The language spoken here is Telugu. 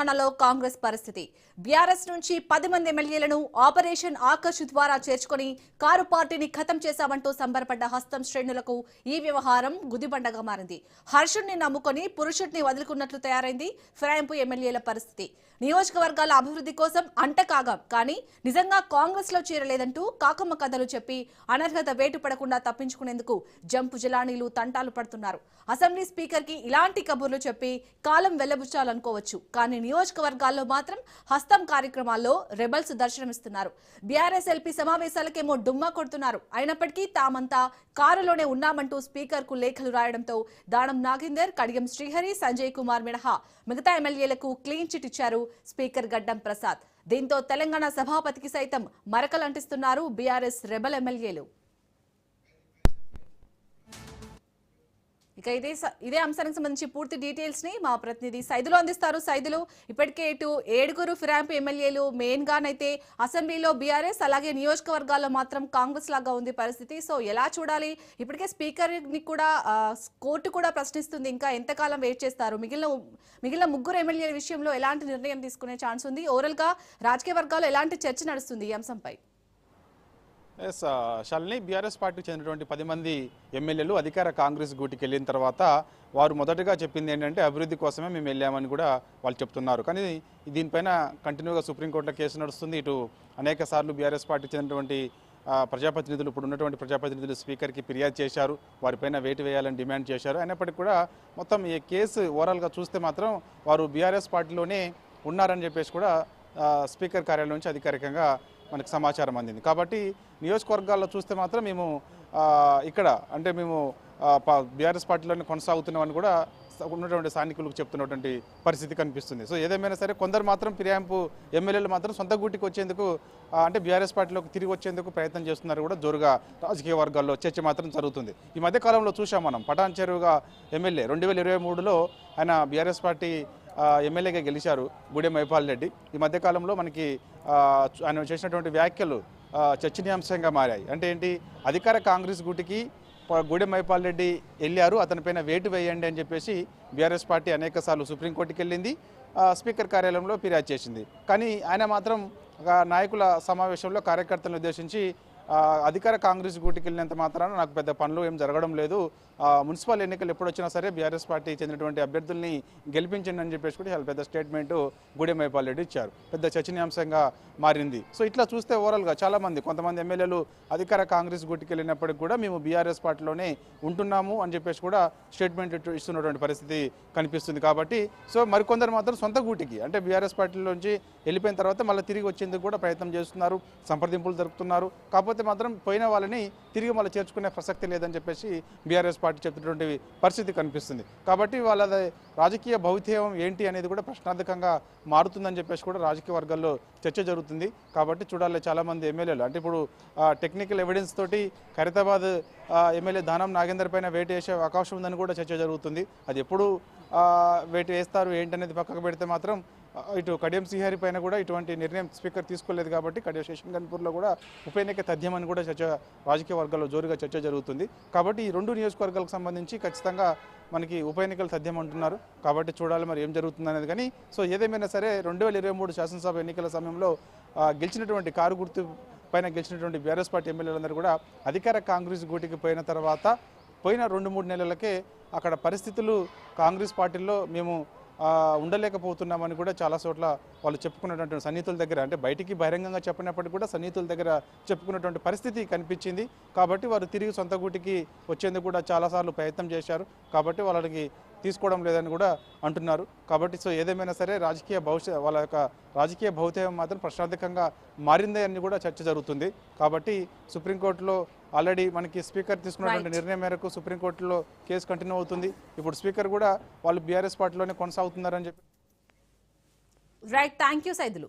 తెలంగాణలో కాంగ్రెస్ పరిస్థితి. బీఆర్ఎస్ నుంచి పది మంది ఎమ్మెల్యేలను ఆపరేషన్ ఆకర్ష్ ద్వారా చేర్చుకొని కారు పార్టీని ఖతం చేశామంటూ సంబరపడ్డ హస్తం శ్రేణులకు ఈ వ్యవహారం గుదిబండగా మారింది. హర్షుణ్ణి నమ్ముకొని పురుషుడిని వదులుకున్నట్లు తయారైంది ఫిరాయింపు ఎమ్మెల్యేల పరిస్థితి. నియోజకవర్గాల అభివృద్ధి కోసం అంటకాగాం కానీ నిజంగా కాంగ్రెస్లో చేరలేదంటూ కాకమ్మ కథలు చెప్పి అనర్హత వేటు పడకుండా తప్పించుకునేందుకు జంపు జలానీలు తంటాలు పడుతున్నారు. అసెంబ్లీ స్పీకర్కి ఇలాంటి కబుర్లు చెప్పి కాలం వెల్లబుచ్చాలనుకోవచ్చు కానీ నియోజకవర్గాల్లో మాత్రం హస్తం కార్యక్రమాల్లో రెబల్స్ దర్శనమిస్తున్నారు. బీఆర్ఎస్ ఎల్పీ సమావేశాలకేమో డుమ్మా కొడుతున్నారు. అయినప్పటికీ తామంతా కారులోనే ఉన్నామంటూ స్పీకర్కు లేఖలు రాయడంతో దానం నాగేందర్ కడియం శ్రీహరి సంజయ్ కుమార్ మినహా మిగతా ఎమ్మెల్యేలకు క్లీన్ చిట్ ఇచ్చారు స్పీకర్ గడ్డం ప్రసాద్. దీంతో తెలంగాణ సభాపతికి సైతం మరకలంటిస్తున్నారు బీఆర్ఎస్ రెబల్ ఎమ్మెల్యేలు. ఇక ఇదే స- ఇదే అంశానికి సంబంధించి పూర్తి డీటెయిల్స్ని మా ప్రతినిధి సైదులు అందిస్తారు. సైదులు ఇప్పటికే ఇటు ఏడుగురు ఫిరాంపు ఎమ్మెల్యేలు మెయిన్ గానైతే అసెంబ్లీలో బీఆర్ఎస్ అలాగే నియోజకవర్గాల్లో మాత్రం కాంగ్రెస్ లాగా ఉంది పరిస్థితి. సో ఎలా చూడాలి? ఇప్పటికే స్పీకర్ని కూడా కోర్టు కూడా ప్రశ్నిస్తుంది. ఇంకా ఎంతకాలం వెయిట్ చేస్తారు? మిగిలిన మిగిలిన ముగ్గురు ఎమ్మెల్యేల విషయంలో ఎలాంటి నిర్ణయం తీసుకునే ఛాన్స్ ఉంది? ఓవరాల్గా రాజకీయ వర్గాల్లో ఎలాంటి చర్చ నడుస్తుంది ఈ అంశంపై? ఎస్ షల్ని బీఆర్ఎస్ పార్టీకి చెందినటువంటి పది మంది ఎమ్మెల్యేలు అధికార కాంగ్రెస్ గూటికి వెళ్ళిన తర్వాత వారు మొదటగా చెప్పింది ఏంటంటే అభివృద్ధి కోసమే మేము వెళ్ళామని కూడా వాళ్ళు చెప్తున్నారు. కానీ దీనిపైన కంటిన్యూగా సుప్రీంకోర్టులో కేసు నడుస్తుంది. ఇటు అనేక సార్లు బీఆర్ఎస్ పార్టీకి చెందినటువంటి ప్రజాప్రతినిధులు ఇప్పుడు ఉన్నటువంటి ప్రజాప్రతినిధులు స్పీకర్కి ఫిర్యాదు చేశారు. వారిపైన వేటు వేయాలని డిమాండ్ చేశారు. అయినప్పటికీ కూడా మొత్తం ఈ కేసు ఓవరాల్గా చూస్తే మాత్రం వారు బీఆర్ఎస్ పార్టీలోనే ఉన్నారని చెప్పేసి కూడా స్పీకర్ కార్యాలయం నుంచి అధికారికంగా మనకు సమాచారం అందింది. కాబట్టి నియోజకవర్గాల్లో చూస్తే మాత్రం మేము ఇక్కడ అంటే మేము బీఆర్ఎస్ పార్టీలోనే కొనసాగుతున్నామని కూడా ఉన్నటువంటి స్థానికులకు చెప్తున్నటువంటి పరిస్థితి కనిపిస్తుంది. సో ఏదేమైనా సరే కొందరు మాత్రం ఫిర్యాయింపు ఎమ్మెల్యేలు మాత్రం సొంత గూటికి వచ్చేందుకు అంటే బీఆర్ఎస్ పార్టీలోకి తిరిగి వచ్చేందుకు ప్రయత్నం చేస్తున్నారు కూడా జోరుగా రాజకీయ వర్గాల్లో చర్చ మాత్రం జరుగుతుంది. ఈ మధ్యకాలంలో చూసాం మనం. పటాన్ చెరువుగా ఎమ్మెల్యే రెండు వేల ఇరవై మూడులో ఆయన బీఆర్ఎస్ పార్టీ ఎమ్మెల్యేగా గెలిచారు గూడెం మైపాల్ రెడ్డి. ఈ మధ్యకాలంలో మనకి ఆయన చేసినటువంటి వ్యాఖ్యలు చర్చనీయాంశంగా మారాయి. అంటే ఏంటి? అధికార కాంగ్రెస్ గుటికి ప- గూడెం మైపాల్ రెడ్డి వెళ్ళారు అతనిపైన వేటు వేయండి అని చెప్పేసి బీఆర్ఎస్ పార్టీ అనేక సార్లు సుప్రీంకోర్టుకి వెళ్ళింది స్పీకర్ కార్యాలయంలో ఫిర్యాదు చేసింది. కానీ ఆయన మాత్రం నాయకుల సమావేశంలో కార్యకర్తలను ఉద్దేశించి అధికార కాంగ్రెస్ గూటికి వెళ్ళినంత మాత్రాన నాకు పెద్ద పనులు ఏం జరగడం లేదు. మున్సిపల్ ఎన్నికలు ఎప్పుడు వచ్చినా సరే బీఆర్ఎస్ పార్టీ చెందినటువంటి అభ్యర్థుల్ని గెలిపించండి అని చెప్పేసి కూడా చాలా పెద్ద స్టేట్మెంట్ గూడెమైపాల్ రెడ్డి ఇచ్చారు. పెద్ద చర్చనీయాంశంగా మారింది. సో ఇట్లా చూస్తే ఓవరాల్గా చాలామంది కొంతమంది ఎమ్మెల్యేలు అధికార కాంగ్రెస్ గూటికి వెళ్ళినప్పటికి కూడా మేము బీఆర్ఎస్ పార్టీలోనే ఉంటున్నాము అని చెప్పేసి కూడా స్టేట్మెంట్ ఇస్తున్నటువంటి పరిస్థితి కనిపిస్తుంది కాబట్టి సో మరికొందరు మాత్రం సొంత గూటికి అంటే బీఆర్ఎస్ పార్టీలోంచి వెళ్ళిపోయిన తర్వాత మళ్ళీ తిరిగి వచ్చేందుకు కూడా ప్రయత్నం చేస్తున్నారు సంప్రదింపులు జరుపుతున్నారు. కాకపోతే మాత్రం పోయిన వాళ్ళని తిరిగి మళ్ళీ చేర్చుకునే ప్రసక్తి లేదని చెప్పేసి బీఆర్ఎస్ పార్టీ చెప్తున్నటువంటి పరిస్థితి కనిపిస్తుంది. కాబట్టి వాళ్ళ రాజకీయ భౌతికం ఏంటి అనేది కూడా ప్రశ్నార్థకంగా మారుతుందని చెప్పేసి కూడా రాజకీయ వర్గాల్లో చర్చ జరుగుతుంది. కాబట్టి చూడాలి చాలామంది ఎమ్మెల్యేలు. అంటే ఇప్పుడు టెక్నికల్ ఎవిడెన్స్ తోటి ఖరీదాబాద్ ఎమ్మెల్యే దానం నాగేందర్ పైన వేటు వేసే అవకాశం ఉందని కూడా చర్చ జరుగుతుంది. అది ఎప్పుడు వేటు వేస్తారు ఏంటనేది పక్కకు పెడితే మాత్రం ఇటు కడియం శ్రీహరి పైన కూడా ఇటువంటి నిర్ణయం స్పీకర్ తీసుకోలేదు కాబట్టి కడియం శేషన్ గన్పూర్లో కూడా ఉప ఎన్నిక తథ్యమని కూడా చర్చ రాజకీయ వర్గాల్లో జోరుగా చర్చ జరుగుతుంది. కాబట్టి ఈ రెండు నియోజకవర్గాలకు సంబంధించి ఖచ్చితంగా మనకి ఉప ఎన్నికలు తథ్యం అంటున్నారు. కాబట్టి చూడాలి మరి ఏం జరుగుతుంది అనేది. కానీ సో ఏదేమైనా సరే రెండు వేల ఇరవై మూడు శాసనసభ ఎన్నికల సమయంలో గెలిచినటువంటి కారు గుర్తు పైన గెలిచినటువంటి బీఆర్ఎస్ పార్టీ ఎమ్మెల్యేలందరూ కూడా అధికార కాంగ్రెస్ గూటికి పోయిన తర్వాత పోయిన రెండు మూడు నెలలకే అక్కడ పరిస్థితులు కాంగ్రెస్ పార్టీలో మేము ఉండలేకపోతున్నామని కూడా చాలా చోట్ల వాళ్ళు చెప్పుకున్నటువంటి సన్నిహితుల దగ్గర అంటే బయటికి బహిరంగంగా చెప్పినప్పటికీ కూడా సన్నిహితుల దగ్గర చెప్పుకున్నటువంటి పరిస్థితి కనిపించింది. కాబట్టి వారు తిరిగి సొంత గూటికి వచ్చేందుకు కూడా చాలాసార్లు ప్రయత్నం చేశారు. కాబట్టి వాళ్ళకి తీసుకోవడం లేదని కూడా అంటున్నారు. కాబట్టి సో ఏదేమైనా సరే రాజకీయ భవిష్యత్ వాళ్ళ యొక్క రాజకీయ భౌతికం మాత్రం ప్రశ్నార్థకంగా మారిందే అని కూడా చర్చ జరుగుతుంది. కాబట్టి సుప్రీంకోర్టులో ఆల్రెడీ మనకి స్పీకర్ తీసుకున్నటువంటి నిర్ణయం మేరకు సుప్రీంకోర్టులో కేసు కంటిన్యూ అవుతుంది. ఇప్పుడు స్పీకర్ కూడా వాళ్ళు బీఆర్ఎస్ పార్టీలోనే కొనసాగుతున్నారని చెప్పి రైట్ థ్యాంక్ యూ సైదులు